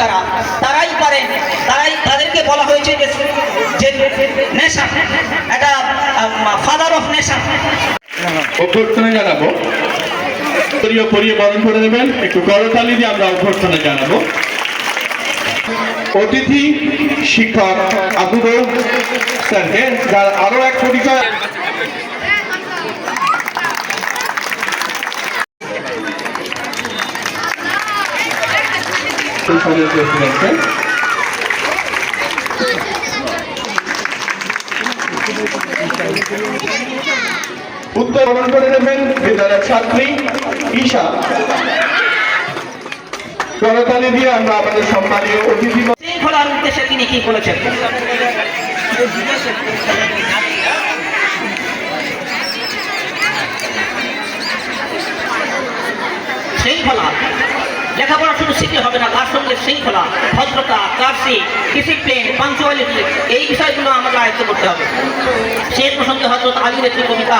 কারা তারাই পারেন। তারাই তাদেরকে বলা হয়েছে যে নেশা, একটা ফাদার অফ নেশা। অভ্যর্থনা জানাব। বরণ করে দেবেন। একটু করতালি দিয়ে আমরা অভ্যর্থনা জানাব। অতিথি শিক্ষক আবুদ স্যারকে, যার আরও এক পরিচয় সংসদীয় প্রেসিডেন্টকে উত্তর গ্রহণ করে দেবেন বিদ্যালয়ের ছাত্রী ঈশা। করতালি দিয়ে আমরা আমাদের সম্মানীয় অতিথি শৃঙ্খলার উদ্দেশ্যে তিনি কি বলেছেন? শৃঙ্খলা। লেখাপড়া শুধু শিখলে হবে না তার সঙ্গে শৃঙ্খলা ভদ্রতা কার্সি ডিসিপ্লিন পাঞ্চুয়ালিটি এই বিষয়গুলো আমাদের আয়ত্ত করতে হবে সেই প্রসঙ্গে হজরত আলীর একটি কবিতা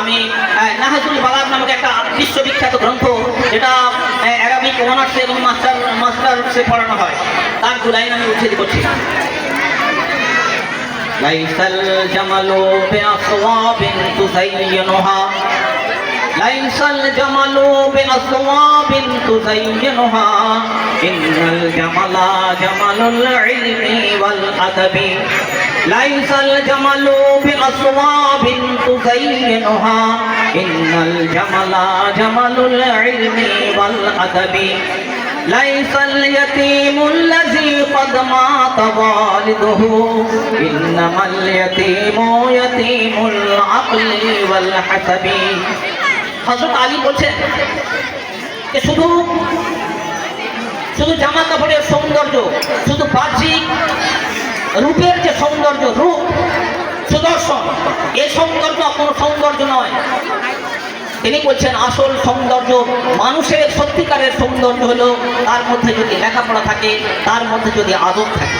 আমি আহ, নাহাজুল বালাগ নামক একটা বিশ্ববিখ্যাত গ্রন্থ যেটা অ্যারাবিক অনার্সে এবং মাস্টার মাস্টার্সে পড়ানো হয় তার দু লাইন আমি উচ্ছেদ করছি ليس الجمل بأصواب تزينها ليس الجمل بأصواب تزينها إن الجمل جمل العلم والأدب. ليس الجمل بأصواب تزينها إن الجمل جمل العلم والأدب. ليس اليتيم الذي قد مات والده إنما اليتيم يتيم العقل والحسب. হজরত আলী বলছেন যে শুধু শুধু জামা কাপড়ের সৌন্দর্য, শুধু বাহ্যিক রূপের যে সৌন্দর্য, রূপ, সুদর্শন এই সৌন্দর্য কোনো সৌন্দর্য নয়। তিনি বলছেন, আসল সৌন্দর্য, মানুষের সত্যিকারের সৌন্দর্য হলো তার মধ্যে যদি লেখাপড়া থাকে, তার মধ্যে যদি আদব থাকে।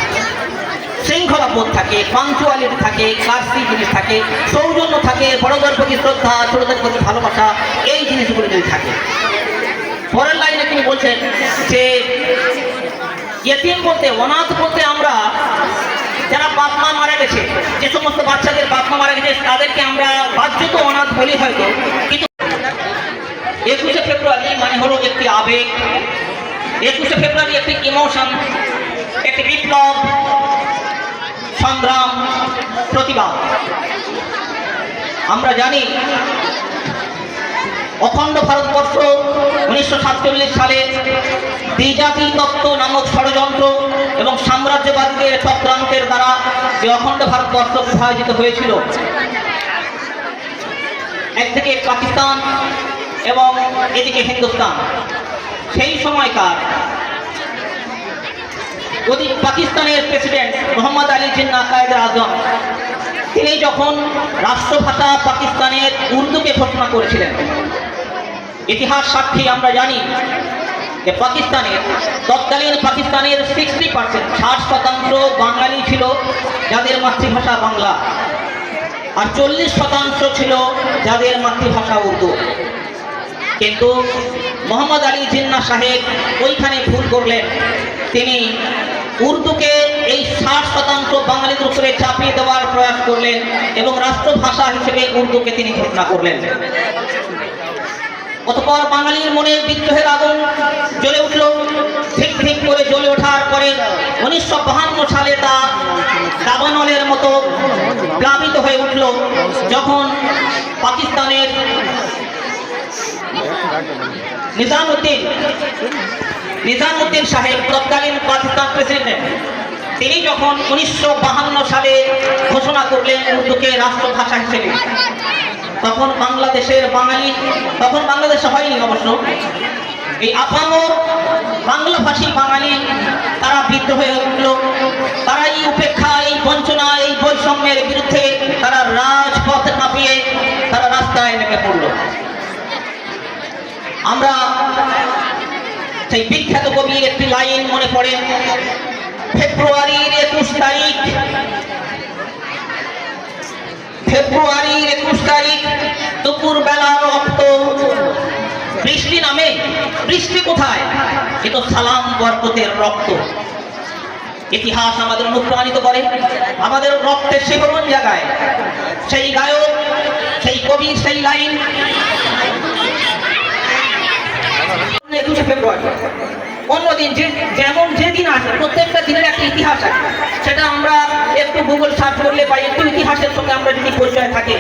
শৃঙ্খলা বোধ থাকে পাংচুয়ালিটি থাকে কার্সি জিনিস থাকে, সৌজন্য থাকে বড়দের প্রতি শ্রদ্ধা ছোটদের প্রতি ভালোবাসা, এই জিনিসগুলো যদি থাকে। পরের লাইনে তিনি বলছেন যে, ইয়েতিম বলতে, অনাথ বলতে আমরা যারা বাপ মা মারা গেছে, যে সমস্ত বাচ্চাদের বাপ মা মারা গেছে, তাদেরকে আমরা বাহ্যত অনাথ বলি হয়তো, কিন্তু একুশে ফেব্রুয়ারি মানে হলো একটি আবেগ। একুশে ফেব্রুয়ারি একটি ইমোশন, একটি বিপ্লব সংগ্রাম প্রতিবাদ। আমরা জানি, অখণ্ড ভারতবর্ষ উনিশশো সাতচল্লিশ সালে দ্বিজাতি তত্ত্ব নামক ষড়যন্ত্র এবং সাম্রাজ্যবাদীদের চক্রান্তের দ্বারা যে অখণ্ড ভারতবর্ষ বিভাজিত হয়েছিল, একদিকে পাকিস্তান এবং এদিকে হিন্দুস্তান। সেই সময়কার ওদিক পাকিস্তানের প্রেসিডেন্ট মোহাম্মদ আলী জিন্না কায়দে আজম, তিনি যখন রাষ্ট্রভাষা পাকিস্তানের উর্দুকে ঘোষণা করেছিলেন, ইতিহাস সাক্ষী আমরা জানি যে পাকিস্তানের তৎকালীন পাকিস্তানের সিক্সটি পার্সেন্ট ষাট শতাংশ বাঙালি ছিল যাদের মাতৃভাষা বাংলা, আর চল্লিশ শতাংশ ছিল যাদের মাতৃভাষা উর্দু। কিন্তু মোহাম্মদ আলী জিন্না সাহেব ওইখানে ভুল করলেন। তিনি উর্দুকে এই ষাট শতাংশ বাঙালির উপরে চাপিয়ে দেওয়ার প্রয়াস করলেন এবং রাষ্ট্রভাষা হিসেবে উর্দুকে তিনি ঘোষণা করলেন। অতপর বাঙালির মনে বিদ্রোহের আগুন জ্বলে উঠল। ঠিক ঠিক করে জ্বলে ওঠার পরে উনিশশো বাহান্ন সালে তা দাবানলের মতো প্লাবিত হয়ে উঠল। যখন পাকিস্তানের নিজামুদ্দিন নিজামুদ্দিন সাহেব তৎকালীন পাকিস্তান প্রেসিডেন্ট তিনি যখন উনিশশো সালে ঘোষণা করলেন উর্দুকে রাষ্ট্রভাষা হিসেবে, তখন বাংলাদেশের বাঙালি, তখন বাংলাদেশে হয়নি অবশ্য। এই আপামর বাংলাভাষী বাঙালি, তারা বিদ্রোহ উঠল। তারা এই উপেক্ষা এই বঞ্চনা এই বৈষম্যের বিরুদ্ধে তারা রাজপথ কাঁপিয়ে তারা রাস্তায় নেমে পড়ল। আমরা সেই বিখ্যাত কবির একটি লাইন মনে পড়ে। ফেব্রুয়ারির একুশ তারিখ। ফেব্রুয়ারির একুশ তারিখ দুপুর বেলা রক্ত। বৃষ্টি নামে। বৃষ্টি কোথায়? এ তো সালাম বরকতের রক্ত। ইতিহাস আমাদের অনুপ্রাণিত করে। আমাদের রক্তের শিহরণ জায়গায় সেই গায়ক, সেই কবি, সেই লাইন। একুশে ফেব্রুয়ারি অন্যদিন যে যেমন যেদিন আসে, প্রত্যেকটা দিনের একটা ইতিহাস আছে। সেটা আমরা একটু গুগল সার্চ করলে বা একটু ইতিহাসের সঙ্গে আমরা যদি পরিচয় থাকে।